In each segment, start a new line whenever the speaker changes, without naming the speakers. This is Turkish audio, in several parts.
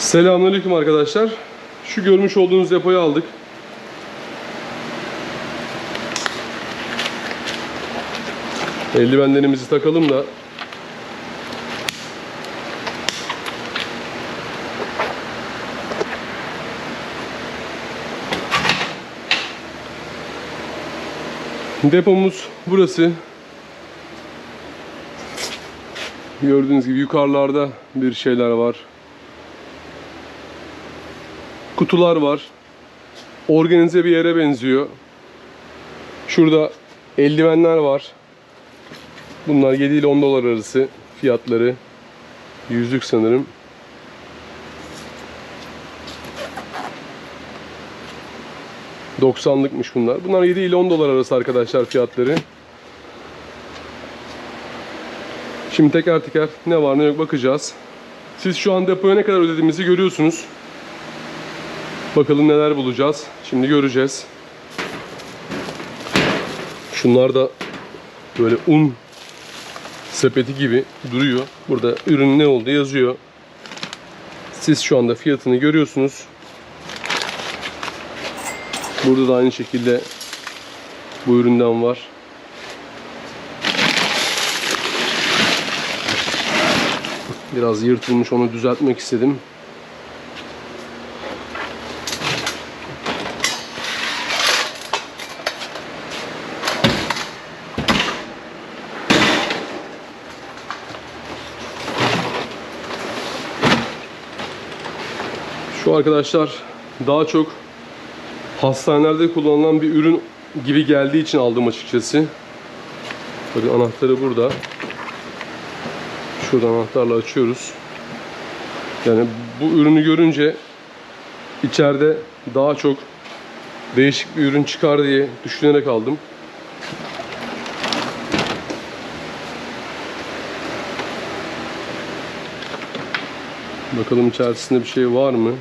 Selamünaleyküm arkadaşlar. Şu görmüş olduğunuz depoyu aldık. Eldivenlerimizi takalım da Depomuz burası. Gördüğünüz gibi yukarılarda bir şeyler var. Kutular var. Organize bir yere benziyor. Şurada eldivenler var. Bunlar 7 ile 10 dolar arası fiyatları. Yüzlük sanırım. ...90'lıkmış bunlar. Bunlar 7 ile 10 dolar arası arkadaşlar fiyatları. Şimdi teker teker ne var ne yok bakacağız. Siz şu an depoya ne kadar ödediğimizi görüyorsunuz. Bakalım neler bulacağız. Şimdi göreceğiz. Şunlar da böyle un sepeti gibi duruyor. Burada ürün ne olduğu yazıyor. Siz şu anda fiyatını görüyorsunuz. Burada da aynı şekilde bu üründen var. Biraz yırtılmış onu düzeltmek istedim. Şu arkadaşlar daha çok hastanelerde kullanılan bir ürün gibi geldiği için aldım açıkçası. Bakın anahtarı burada. Şuradan anahtarla açıyoruz. Yani bu ürünü görünce içeride daha çok değişik bir ürün çıkar diye düşünerek aldım. Bakalım içerisinde bir şey var mı?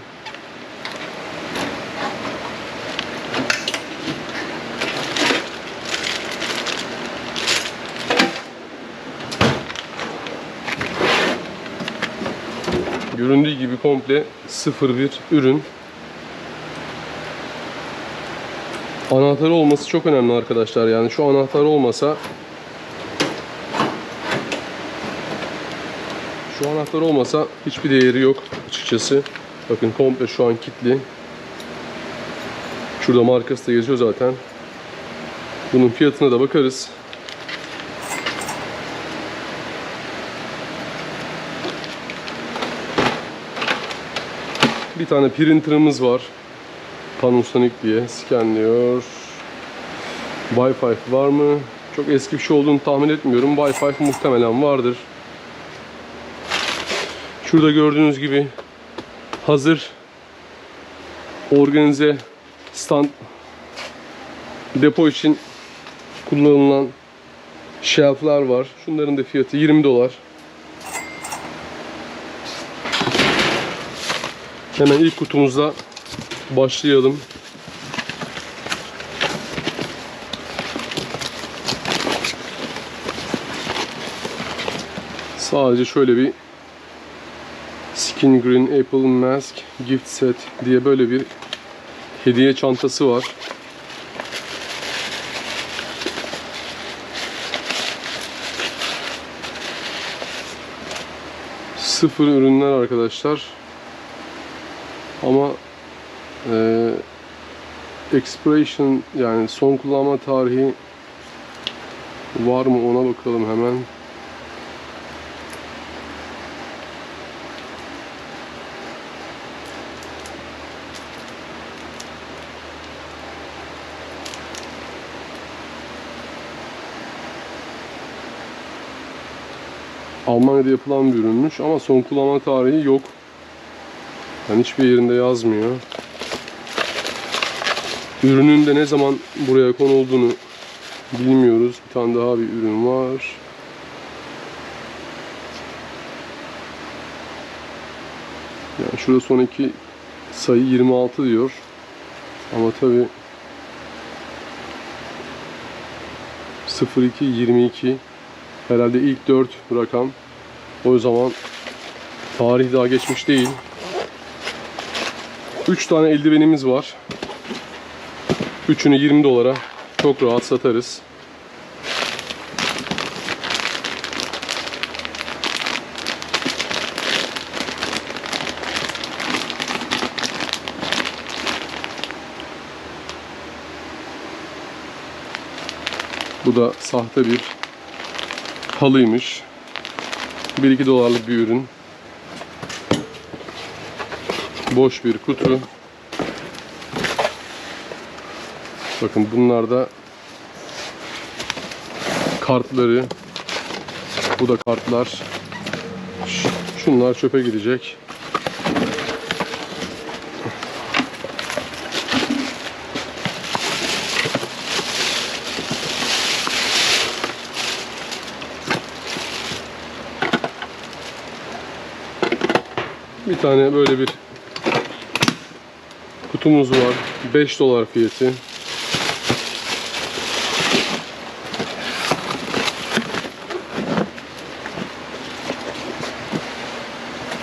Komple sıfır bir ürün. Anahtarı olması çok önemli arkadaşlar. Yani şu anahtar olmasa Şu anahtar olmasa hiçbir değeri yok açıkçası. Bakın komple şu an kilitli. Şurada markası da yazıyor zaten. Bunun fiyatına da bakarız. Bir tane printer'ımız var. Panasonic diye scanliyor. Wi-Fi var mı? Çok eski bir şey olduğunu tahmin etmiyorum. Wi-Fi muhtemelen vardır. Şurada gördüğünüz gibi hazır organize stand depo için kullanılan shelf'lar var. Şunların da fiyatı 20 dolar. Hemen ilk kutumuzda başlayalım. Sadece şöyle bir Skin Green Apple Mask Gift Set diye böyle bir hediye çantası var. Sıfır ürünler arkadaşlar. Ama e, expiration yani son kullanma tarihi var mı ona bakalım hemen. Almanya'da yapılan bir ürünmüş ama son kullanma tarihi yok. Yani hiçbir yerinde yazmıyor. Ürünün de ne zaman buraya konulduğunu bilmiyoruz. Bir tane daha bir ürün var. Yani şurada son sayı 26 diyor. Ama tabi 02 22 herhalde ilk 4 rakam. O zaman tarih daha geçmiş değil. 3 tane eldivenimiz var. Üçünü 20 dolara çok rahat satarız. Bu da sahte bir halıymış. 1-2 dolarlık bir ürün. Boş bir kutu. Bakın bunlar da kartları. Bu da kartlar. Şunlar çöpe gidecek. Bir tane böyle bir kutumuz var. 5 dolar fiyatı.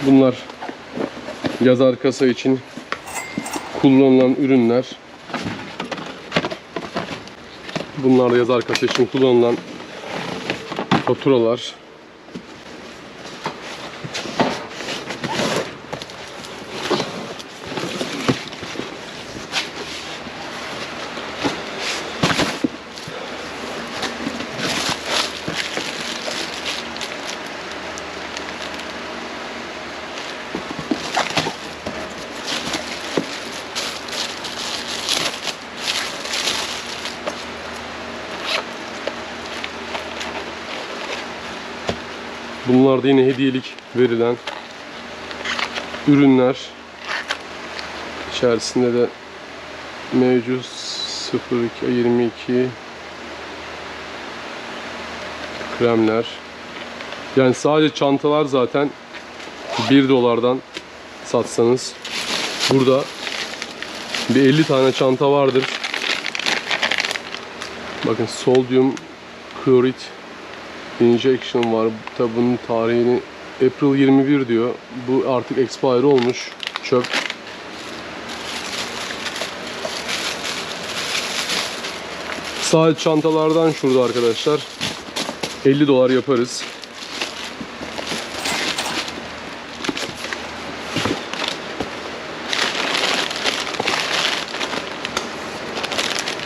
Bunlar yazar kasa için kullanılan ürünler. Bunlar da yazar kasa için kullanılan faturalar. Bunlar da yine hediyelik verilen ürünler. İçerisinde de mevcut 02 22 kremler. Yani sadece çantalar zaten 1 dolardan satsanız burada bir 50 tane çanta vardır. Bakın sodyum klorit injection var. Tabi tarihini April 21 diyor. Bu artık expire olmuş. Çöp. Sadece çantalardan şurada arkadaşlar 50 dolar yaparız.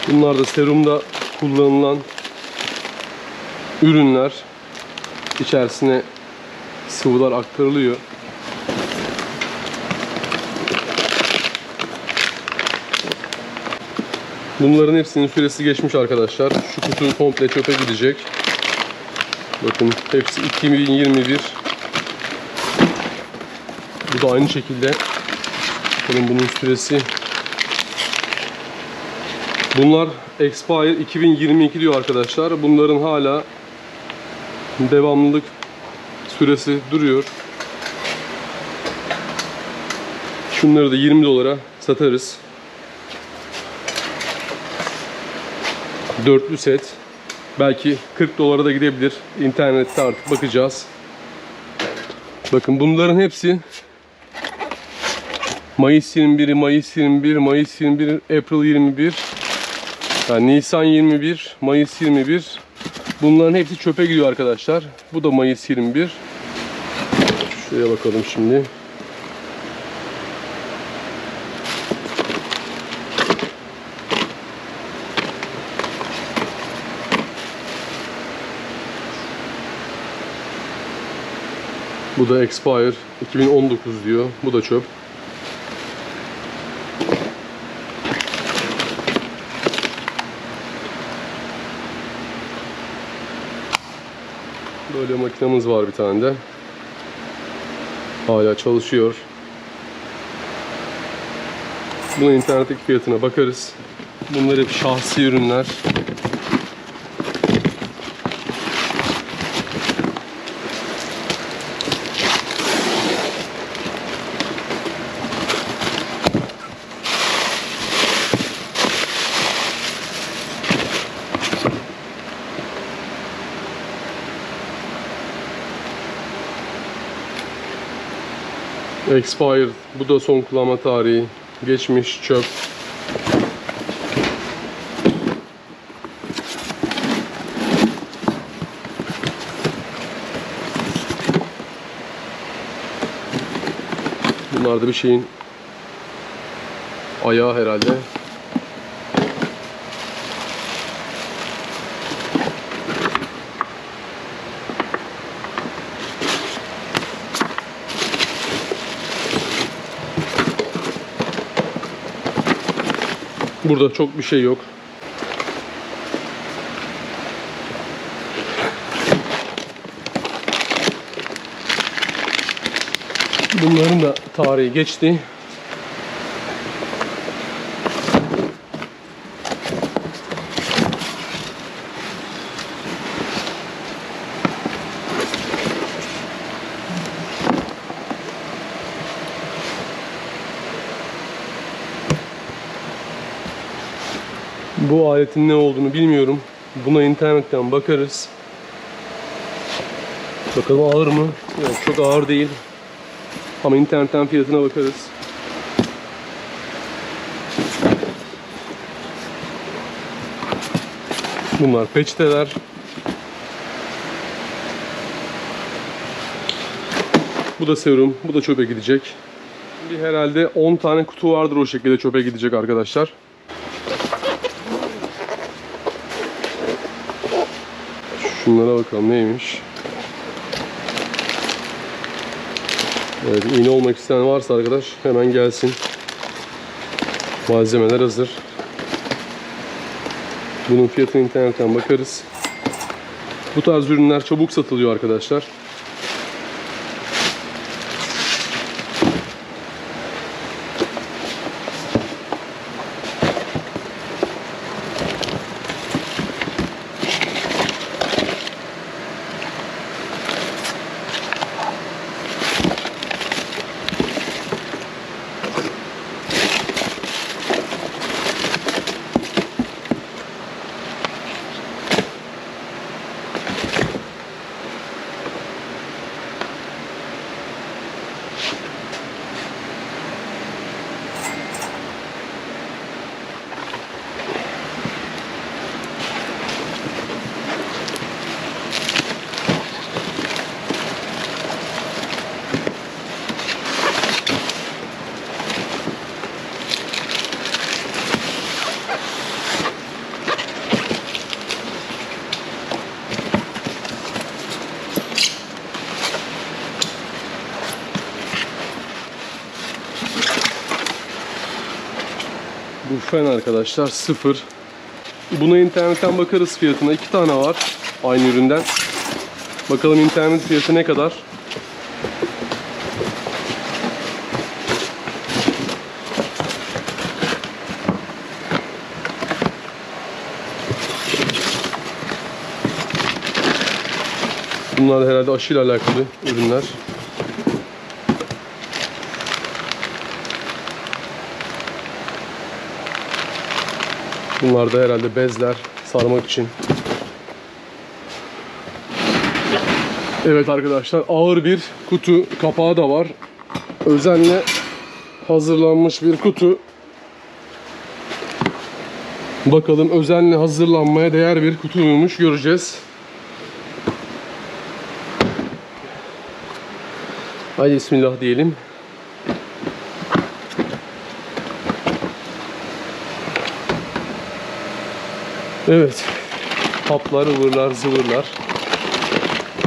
Bunlar da serumda kullanılan ürünler içerisine sıvılar aktarılıyor. Bunların hepsinin süresi geçmiş arkadaşlar. Şu kutu komple çöpe gidecek. Bakın hepsi 2021. Bu da aynı şekilde. Bakın bunun süresi. Bunlar expire 2022 diyor arkadaşlar. Bunların hala devamlılık süresi duruyor. Şunları da 20 dolara satarız. Dörtlü set. Belki 40 dolara da gidebilir. İnternette artık bakacağız. Bakın bunların hepsi Mayıs 21, Mayıs 21, Mayıs 21, April 21, yani Nisan 21, Mayıs 21. Bunların hepsi çöpe gidiyor arkadaşlar. Bu da Mayıs 21. Şuraya bakalım şimdi. Bu da expire 2019 diyor. Bu da çöp. Böyle makinamız var bir tane de. Hala çalışıyor. Bunun internetteki fiyatına bakarız. Bunlar hep şahsi ürünler. Expired. Bu da son kullanma tarihi. geçmiş çöp. Bunlar da bir şeyin ayağı herhalde. Burada çok bir şey yok. Bunların da tarihi geçti. Bu aletin ne olduğunu bilmiyorum. Buna internetten bakarız. Bakalım ağır mı? Yok çok ağır değil. Ama internetten fiyatına bakarız. Bunlar peçeteler. Bu da serum. Bu da çöpe gidecek. Şimdi herhalde 10 tane kutu vardır o şekilde çöpe gidecek arkadaşlar. Şunlara bakalım neymiş. Evet iğne olmak isteyen varsa arkadaş hemen gelsin. Malzemeler hazır. Bunun fiyatını internetten bakarız. Bu tarz ürünler çabuk satılıyor arkadaşlar. Fen arkadaşlar sıfır. Buna internetten bakarız fiyatına. iki tane var aynı üründen. Bakalım internet fiyatı ne kadar. Bunlar herhalde aşıyla alakalı ürünler. Bunlar da herhalde bezler sarmak için. Evet arkadaşlar ağır bir kutu kapağı da var. Özenle hazırlanmış bir kutu. Bakalım özenle hazırlanmaya değer bir kutuymuş göreceğiz. Haydi bismillah diyelim. Evet. Haplar, ıvırlar, zıvırlar.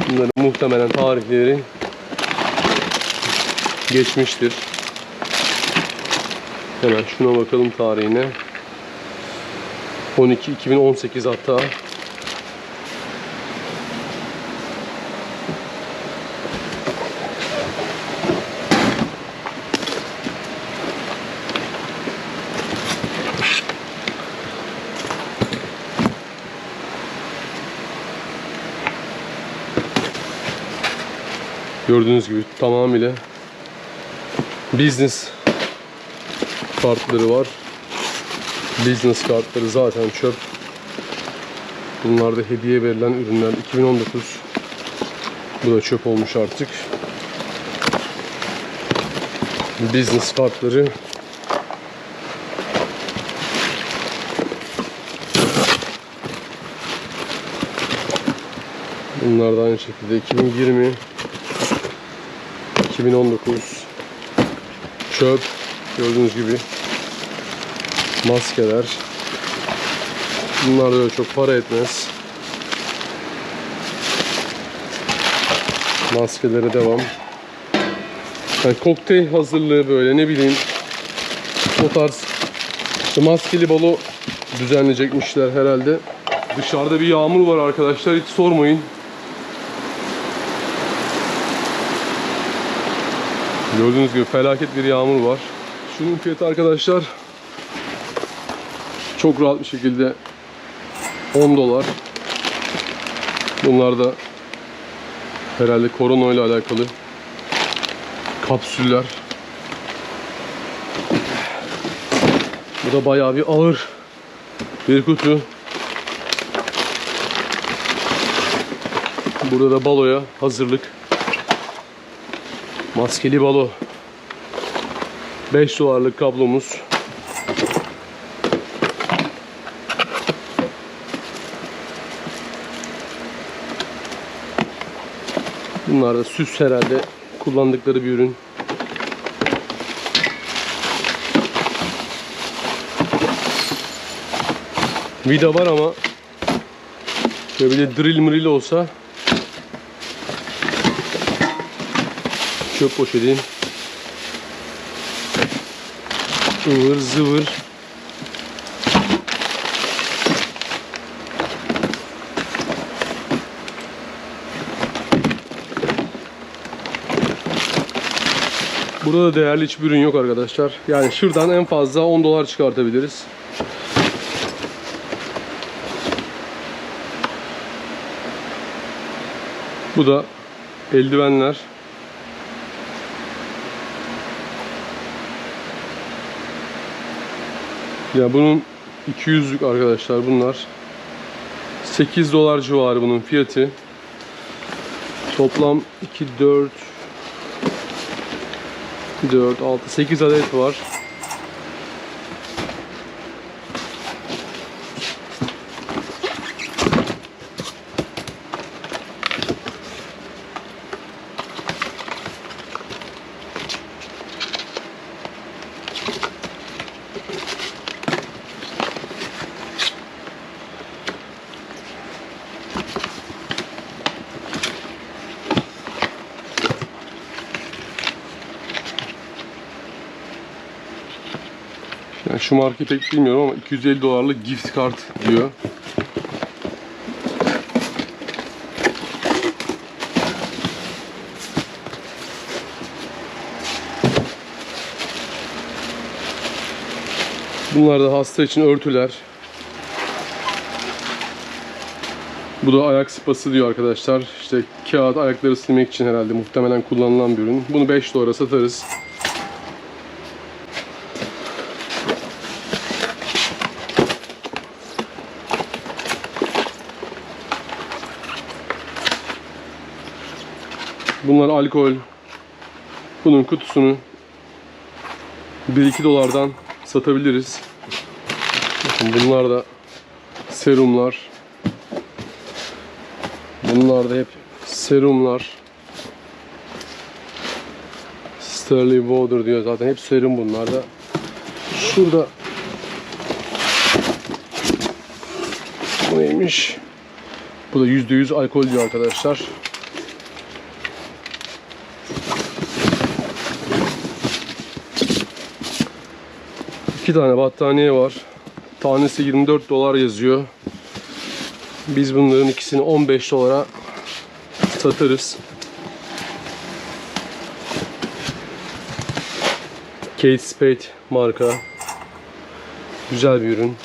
Bunların muhtemelen tarihleri geçmiştir. Hemen şuna bakalım tarihine. 12 2018 hatta. Gördüğünüz gibi tamamıyla business kartları var. Business kartları zaten çöp. Bunlar da hediye verilen ürünler. 2019 bu da çöp olmuş artık. Business kartları Bunlar da aynı şekilde 2020 2019 çöp gördüğünüz gibi. Maskeler. Bunlar da çok para etmez. Maskelere devam. Yani kokteyl hazırlığı böyle ne bileyim. O tarz. İşte maskeli balo düzenleyecekmişler herhalde. Dışarıda bir yağmur var arkadaşlar hiç sormayın Gördüğünüz gibi felaket bir yağmur var. Şunun fiyatı arkadaşlar çok rahat bir şekilde 10 dolar. Bunlar da herhalde korona ile alakalı kapsüller. Bu da bayağı bir ağır bir kutu. Burada da baloya hazırlık. Maskeli balo. 5 dolarlık kablomuz. Bunlar da süs herhalde kullandıkları bir ürün. Vida var ama şöyle bir de drill mrill olsa çöp poşeti ıvır zıvır Burada da değerli hiçbir ürün yok arkadaşlar. Yani şuradan en fazla 10 dolar çıkartabiliriz. Bu da eldivenler. Ya bunun 200'lük arkadaşlar bunlar. 8 dolar civarı bunun fiyatı. Toplam 2 4 4 6 8 adet var. Yani şu markayı pek bilmiyorum ama 250 dolarlık gift kart diyor. Bunlar da hasta için örtüler. Bu da ayak sıpası diyor arkadaşlar. İşte kağıt ayakları silmek için herhalde muhtemelen kullanılan bir ürün. Bunu 5 dolara satarız. Bunlar alkol. Bunun kutusunu 1-2 dolardan satabiliriz. Bakın bunlar da serumlar. Bunlar da hep serumlar. Sterling Water diyor zaten hep serum bunlar da. Şurada bu neymiş? Bu da %100 alkol diyor arkadaşlar. İki tane battaniye var. Tanesi 24 dolar yazıyor. Biz bunların ikisini 15 dolara satarız. Kate Spade marka. Güzel bir ürün.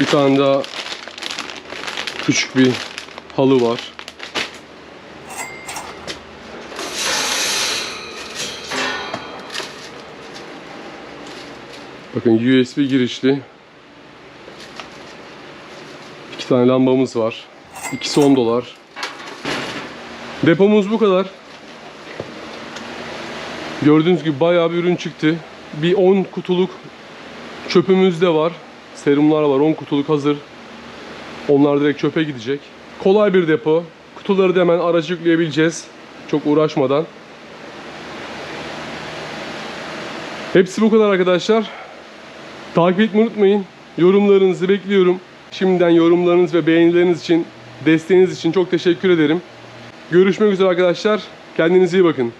Bir tane daha küçük bir halı var. Bakın USB girişli. İki tane lambamız var. İkisi 10 dolar. Depomuz bu kadar. Gördüğünüz gibi bayağı bir ürün çıktı. Bir 10 kutuluk çöpümüz de var. Serumlar var 10 kutuluk hazır. Onlar direkt çöpe gidecek. Kolay bir depo. kutuları da hemen araca yükleyebileceğiz. Çok uğraşmadan. Hepsi bu kadar arkadaşlar. Takip etmeyi unutmayın. Yorumlarınızı bekliyorum. Şimdiden yorumlarınız ve beğenileriniz için, desteğiniz için çok teşekkür ederim. Görüşmek üzere arkadaşlar. Kendinize iyi bakın.